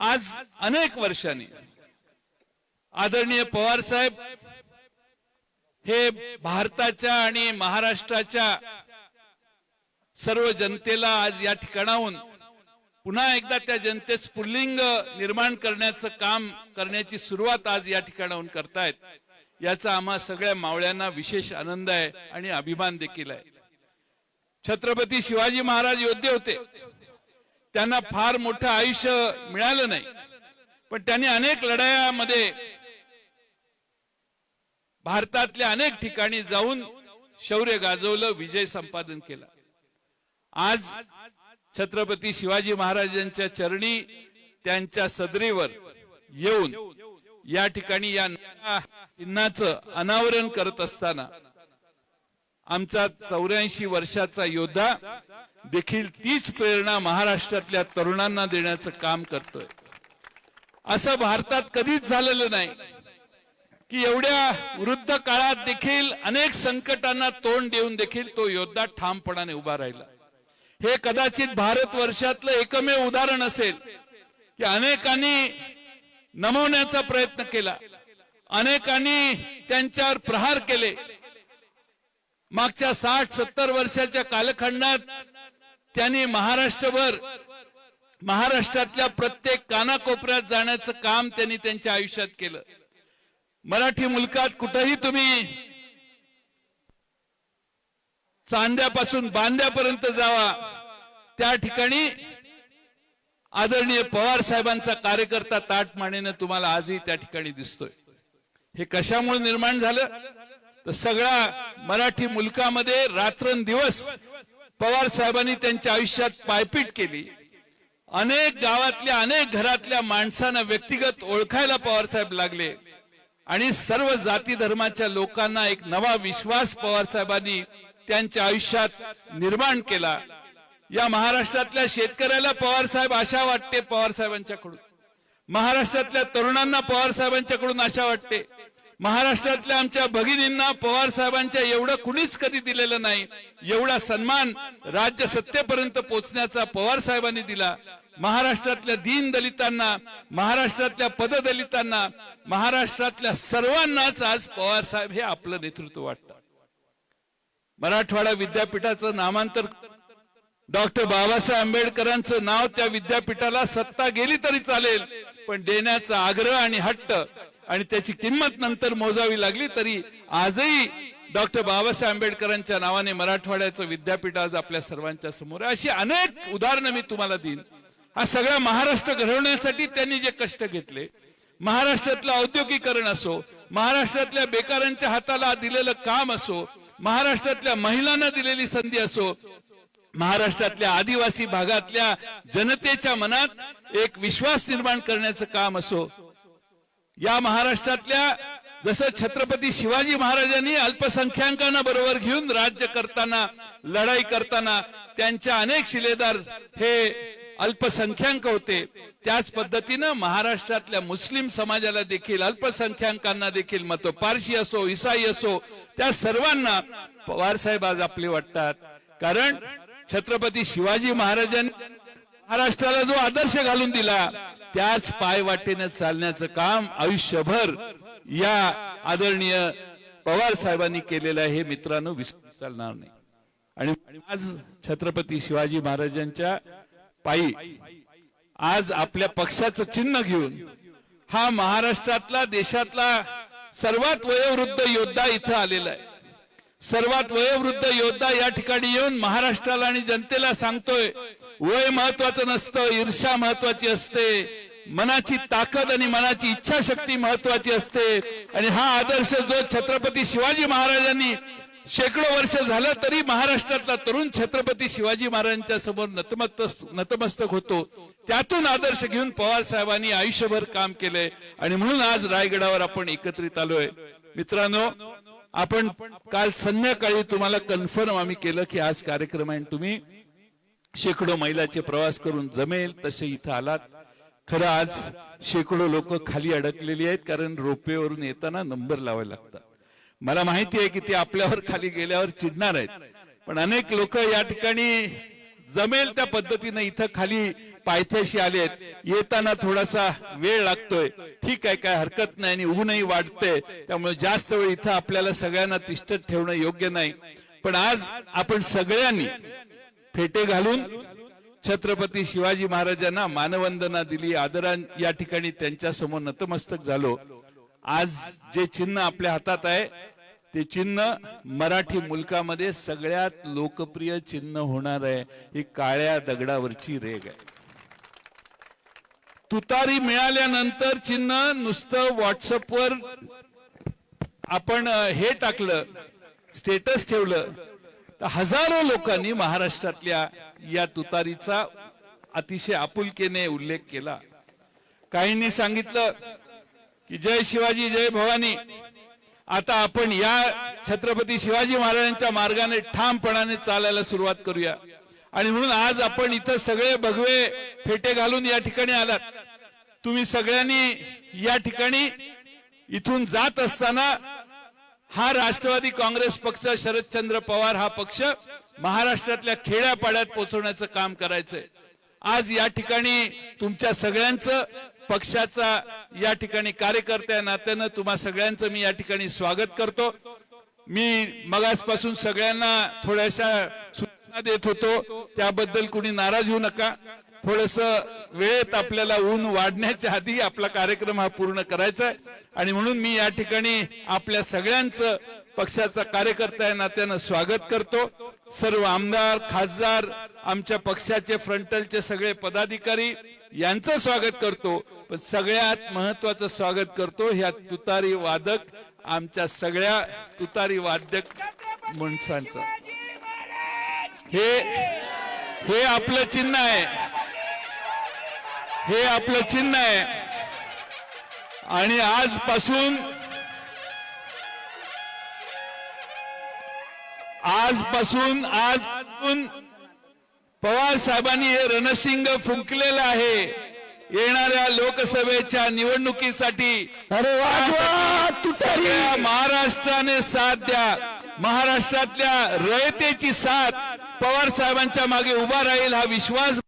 आज अनेक वर्षांनी आदरणीय पवार साहेब हे भारताच्या आणि महाराष्ट्राच्या सर्व जनतेला आज या ठिकाणाहून पुन्हा एकदा त्या जनतेस स्फुल्लिंग निर्माण करण्याचं काम करण्याची सुरुवात आज या ठिकाणाहून करतायत. याचा आम्हा सगळ्या मावळ्यांना विशेष आनंद आहे आणि अभिमान देखील आहे. छत्रपती शिवाजी महाराज योद्धे होते. त्यांना फार मोठं आयुष्य मिळालं नाही. पण त्यांनी अनेक लढायामध्ये भारतातल्या अनेक ठिकाणी जाऊन शौर्य गाजवलं विजय संपादन केला. आज छत्रपती शिवाजी महाराजांच्या चरणी त्यांच्या सदरीवर येऊन या ठिकाणी या चिन्हाचं अनावरण करत असताना आमचा चौऱ्याऐंशी वर्षाचा योद्धा देखील तीच प्रेरणा महाराष्ट्रातल्या तरुणांना देण्याचं काम करतोय. असं भारतात कधीच झालेलं नाही की एवढ्या वृद्ध काळात देखील अनेक संकटांना तोंड देऊन देखील तो योद्धा ठामपणाने उभा राहिला. हे कदाचित भारत वर्षातलं एकमेव उदाहरण असेल की अनेकांनी नमवण्याचा प्रयत्न केला. अनेकांनी त्यांच्यावर प्रहार केले. मागच्या साठ सत्तर वर्षाच्या कालखंडात त्यांनी महाराष्ट्रभर महाराष्ट्रातल्या प्रत्येक कानाकोपऱ्यात जाण्याचं काम त्यांनी त्यांच्या आयुष्यात केलं. मराठी मुलकात कुठंही तुम्ही चांद्यापासून बांद्यापर्यंत जावा त्या ठिकाणी आदरणीय पवार साहेबांचा कार्यकर्ता ताट मानेनं तुम्हाला आजही त्या ठिकाणी दिसतोय. हे कशामुळे निर्माण झालं? तर सगळा मराठी मुलकामध्ये रात्रंदिवस पवार साहेबांनी त्यांच्या आयुष्यात पायपीट केली. अनेक गावातल्या अनेक घरातल्या माणसांना व्यक्तिगत ओळखायला पवार साहेब लागले. आणि सर्व जाती धर्माच्या लोकांना एक नवा विश्वास पवार साहेबांनी त्यांच्या आयुष्यात निर्माण केला. या महाराष्ट्रातल्या शेतकऱ्याला पवार साहेब आशा वाटते पवार साहेबांच्याकडून. महाराष्ट्रातल्या तरुणांना पवार साहेबांच्याकडून आशा वाटते. महाराष्ट्रातल्या आमच्या भगिनींना पवार साहेबांच्या एवढं कुणीच कधी दिलेलं नाही. एवढा सन्मान राज्य सत्तेपर्यंत पोहोचण्याचा पवार साहेबांनी दिला. महाराष्ट्रातल्या दीन दलितांना महाराष्ट्रातल्या पददलितांना महाराष्ट्रातल्या सर्वांनाच आज पवार साहेब हे आपलं नेतृत्व वाटतं. मराठवाडा विद्यापीठाचं नामांतर डॉक्टर बाबासाहेब आंबेडकरांचं नाव त्या विद्यापीठाला सत्ता गेली तरी चालेल पण देण्याचा आग्रह आणि हट्ट आणि त्याची किंमत नंतर मोजावी लागली तरी आजही डॉक्टर बाबासाहेब आंबेडकरांच्या नावाने मराठवाड्याचं विद्यापीठ आज आपल्या सर्वांच्या समोर आहे. अशी अनेक उदाहरणं मी तुम्हाला देईन. हा सगळा महाराष्ट्र घडवण्यासाठी त्यांनी जे कष्ट घेतले महाराष्ट्रातलं औद्योगिकरण असो महाराष्ट्रातल्या बेकारांच्या हाताला दिलेलं काम असो महाराष्ट्रातल्या महिलांना दिलेली संधी असो महाराष्ट्रातल्या आदिवासी भागातल्या जनतेच्या मनात एक विश्वास निर्माण करण्याचं काम असो या महाराष्ट्रातल्या जसं छत्रपती शिवाजी महाराजांनी अल्पसंख्याकांना बरोबर घेऊन राज्य करताना लढाई करताना त्यांच्या अनेक शिलेदार हे अल्पसंख्याक होते. त्याच पद्धतीनं महाराष्ट्रातल्या मुस्लिम समाजाला देखील अल्पसंख्याकांना देखील मत पारशी असो इसाई असो त्या सर्वांना पवार साहेब आज आपले वाटतात. कारण छत्रपती शिवाजी महाराजांनी महाराष्ट्राला जो आदर्श घालून दिला त्याच पायवाटेने चालण्याचं काम आयुष्यभर या आदरणीय पवार साहेबांनी केलेलं आहे. हे मित्रांनो विसरू चालणार नाही. आणि आज छत्रपती शिवाजी महाराजांच्या पायी आज आपल्या पक्षाचं चिन्ह घेऊन हा महाराष्ट्रातला देशातला सर्वात वयोवृद्ध योद्धा इथं आलेला आहे. सर्वात वयोवृद्ध योद्धा या ठिकाणी येऊन महाराष्ट्राला आणि जनतेला सांगतोय वय महत्वाचं नसतं ईर्षा महत्वाची असते मनाची ताकद आणि मनाची इच्छाशक्ती महत्वाची असते. आणि हा आदर्श जो छत्रपती शिवाजी महाराजांनी शेकडो वर्ष झालं तरी महाराष्ट्रातला तरुण छत्रपती शिवाजी महाराजांच्या समोर नतमस्तक नतमस्तक होतो. त्यातून आदर्श घेऊन पवार साहेबांनी आयुष्यभर काम केलंय. आणि म्हणून आज रायगडावर आपण एकत्रित आलोय. मित्रांनो आपण काल संध्याकाळी तुम्हाला कन्फर्म आम्ही केलं की आज कार्यक्रम आहे तुम्ही शेकडो मैलाचे प्रवास करून जमेल तसे इथं आलात. खरं आज शेकडो लोक खाली अडकलेली आहेत कारण रोपेवरून येताना नंबर लावायला लागतात. मला माहिती आहे की ते आपल्यावर खाली गेल्यावर चिडणार आहेत. पण अनेक लोक या ठिकाणी जमेल त्या पद्धतीने इथं खाली पायथ्याशी आलेत. येताना थोडासा वेळ लागतोय. ठीक आहे काय हरकत नाही आणि ऊनही वाढतंय. त्यामुळे जास्त वेळ इथं आपल्याला सगळ्यांना तिष्ठत ठेवणं योग्य नाही. पण आज आपण सगळ्यांनी फेटे घालून छत्रपती शिवाजी महाराजांना मानवंदना दिली. आदरान या ठिकाणी त्यांच्यासमोर नतमस्तक झालो. आज जे चिन्ह आपल्या हातात आहे ते चिन्ह मराठी मुलकामध्ये सगळ्यात लोकप्रिय चिन्ह होणार आहे. ही काळ्या दगडावरची रेग आहे. तुतारी मिळाल्यानंतर चिन्ह नुसतं व्हॉट्सअपवर आपण हे टाकलं स्टेटस ठेवलं. तर हजारो लोकांनी महाराष्ट्रातल्या या तुतारीचा अतिशय आपुलकीने उल्लेख केला. काहींनी सांगितलं की जय शिवाजी जय भवानी. आता आपण या छत्रपती शिवाजी महाराजांच्या मार्गाने ठामपणाने चालायला सुरुवात करूया. आणि म्हणून आज आपण इथं सगळे भगवे फेटे घालून या ठिकाणी आलात. तुम्ही सगळ्यांनी या ठिकाणी इथून जात असताना हा राष्ट्रवादी काँग्रेस पक्ष शरदचंद्र पवार हा पक्ष महाराष्ट्रातल्या खेड्यापाड्यात पोहोचवण्याचं काम करायचंय. आज या ठिकाणी तुमच्या सगळ्यांचं पक्षाचा या ठिकाणी कार्यकर्त्या नात्यानं तुम्हा सगळ्यांचं मी या ठिकाणी स्वागत करतो. मी मगासपासून सगळ्यांना थोड्याशा सूचना देत होतो त्याबद्दल कुणी नाराज होऊ नका. थोडस वेळेत आपल्याला ऊन वाढण्याच्या आधी आपला कार्यक्रम हा पूर्ण करायचा आहे. आणि म्हणून मी या ठिकाणी आपल्या सगळ्यांचं पक्षाचा कार्यकर्ता या नात्यानं स्वागत करतो. सर्व आमदार खासदार आमच्या पक्षाचे फ्रंटलचे सगळे पदाधिकारी यांचं स्वागत करतो. पण सगळ्यात महत्वाचं स्वागत करतो ह्या तुतारी वादक आमच्या सगळ्या तुतारी वादक माणसांचं. हे हे आपलं चिन्ह आहे. हे आपलं चिन्ह आहे. आणि आजपासून आजपासून आजपासून पवार साहेबांनी हे रणशिंग फुंकलेलं आहे. येणाऱ्या लोकसभेच्या निवडणुकीसाठी अरे महाराष्ट्राने साथ द्या. महाराष्ट्रातल्या रयतेची साथ पवार साहेबांच्या मागे उभा राहील हा विश्वास.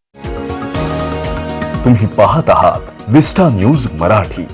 तुम्ही पाहत आहात विस्टा न्यूज मराठी.